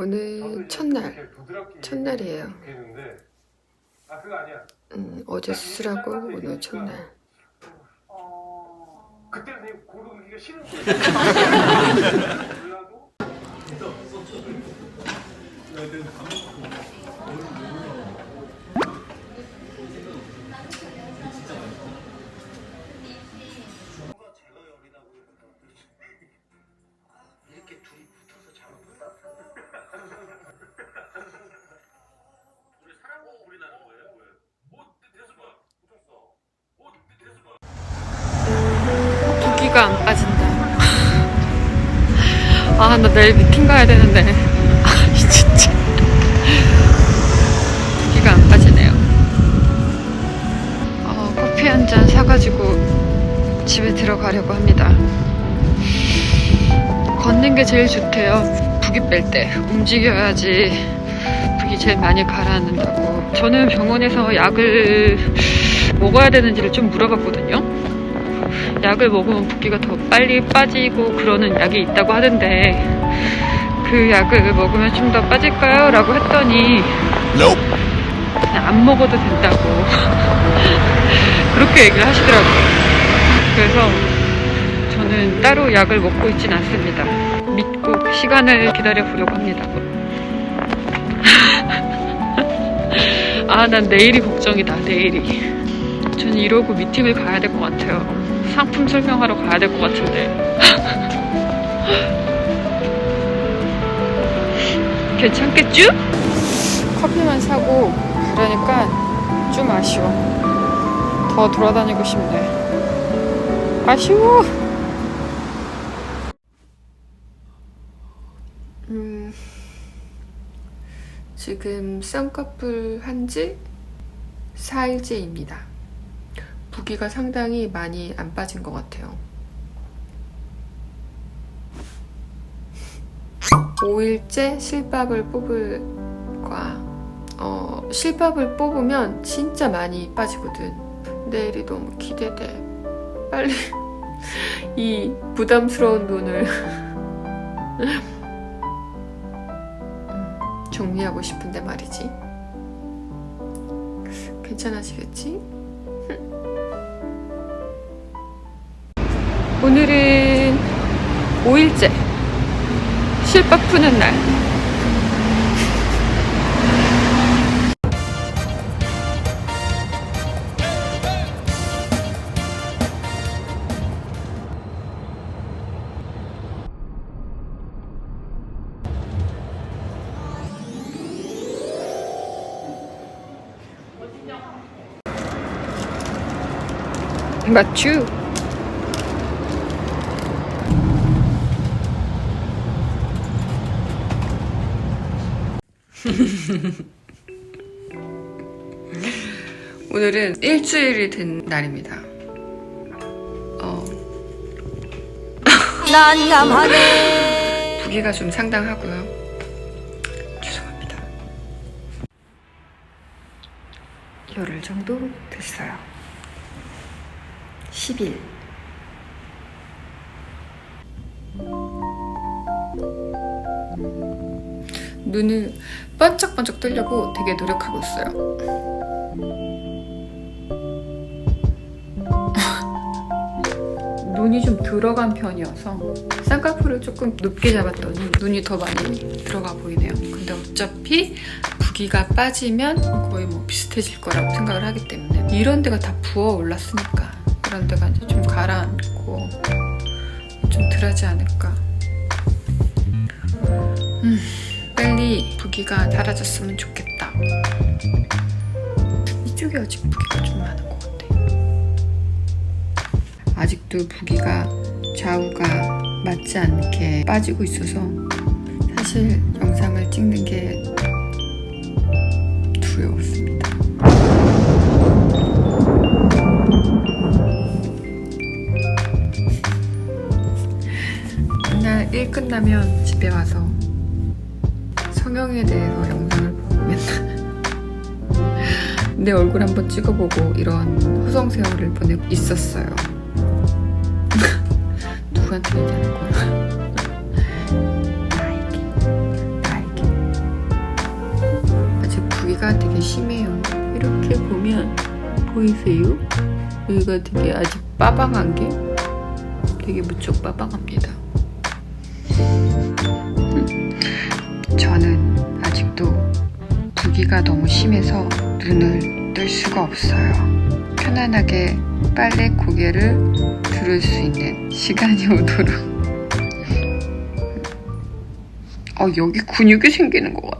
오늘 첫날, 첫날이에요. 아 그거 아니야. 음, 어제 수술하고 오늘 첫날. 그때 내 고르기가 싫은 거야. 몰라도 기가 안 빠진다. 아, 나 내일 미팅 가야 되는데. 아, 진짜. 부기가 안 빠지네요. 어, 커피 한 잔 사가지고 집에 들어가려고 합니다. 걷는 게 제일 좋대요. 부기 뺄 때. 움직여야지 부기 제일 많이 가라앉는다고. 저는 병원에서 약을 먹어야 되는지를 좀 물어봤거든요. 약을 먹으면 붓기가 더 빨리 빠지고 그러는 약이 있다고 하던데 그 약을 먹으면 좀 더 빠질까요? 라고 했더니 그냥 안 먹어도 된다고 그렇게 얘기를 하시더라고요. 그래서 저는 따로 약을 먹고 있진 않습니다. 믿고 시간을 기다려 보려고 합니다. 아 난 내일이 걱정이다 내일이. 전 이러고 미팅을 가야 될 것 같아요. 상품 설명하러 가야 될 것 같은데. 괜찮겠죠? 커피만 사고 그러니까 좀 아쉬워. 더 돌아다니고 싶네. 아쉬워. 음, 지금 쌍꺼풀 한지 4일째입니다. 부기가 상당히 많이 안 빠진 것 같아요. 5일째 실밥을 뽑을 거야. 어, 실밥을 뽑으면 진짜 많이 빠지거든. 내일이 너무 기대돼. 빨리 이 부담스러운 눈을 음, 정리하고 싶은데 말이지. 괜찮아지겠지? 오늘은 5일째 실밥 푸는 날. 맞추 오늘은 일주일이 된 날입니다. 어, 난감하네. 부기가 좀 상당하고요. 죄송합니다. 열흘 정도 됐어요. 10일. 눈을 번쩍번쩍 뜨려고 되게 노력하고 있어요. 눈이 좀 들어간 편이어서 쌍꺼풀을 조금 높게 잡았더니 눈이 더 많이 들어가 보이네요. 근데 어차피 부기가 빠지면 거의 뭐 비슷해질 거라고 생각을 하기 때문에 이런 데가 다 부어 올랐으니까 이런 데가 이제 좀 가라앉고 좀 덜하지 않을까. 음, 빨리 부기가 사라졌으면 좋겠다. 이쪽이 아직 부기가 좀 많은 것 같아. 아직도 부기가 좌우가 맞지 않게 빠지고 있어서 사실 영상을 찍는 게 두려웠습니다. 일 끝나면 집에 와서 성형에 대해서 영상을 보고 맨날 내 얼굴 한번 찍어보고 이런 호성 세월을 보내고 있었어요. 누구한테 얘기하는 거야? 나에게, 나에게. 부기가 되게 심해요. 이렇게 보면 보이세요? 여기가 되게 아직 빠방한 게 되게 무척 빠방합니다. 저는 부기가 너무 심해서 눈을 뜰 수가 없어요. 편안하게 빨래 고개를 들을 수 있는 시간이 오도록. 어, 여기 근육이 생기는 것 같아.